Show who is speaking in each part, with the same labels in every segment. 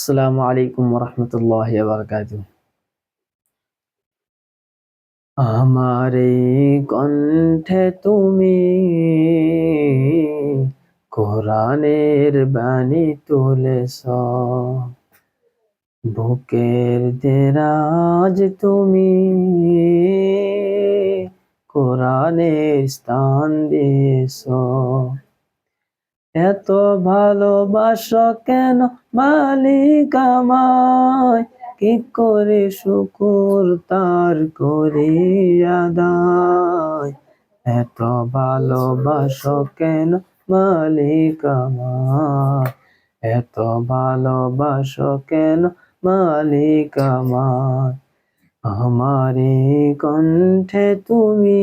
Speaker 1: আসসালামু আলাইকুম রহমতুল্লাহ বারকাত আমার কণ্ঠে তুমি কোরআনের বাণী তুলেছ, বুকের দেরাজ তুমি কোরআনের স্থান দিয়েছ। এত ভালোবাসো কেন মালিক আমায়? কি করে শুকুর তার করে আদায়? এত ভালোবাসো কেন মালিক আমায়? এত ভালোবাসো কেন মালিক আমায়? আমারে কণ্ঠে তুমি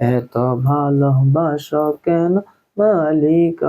Speaker 1: এত ভালোবাসো কেন মালিক?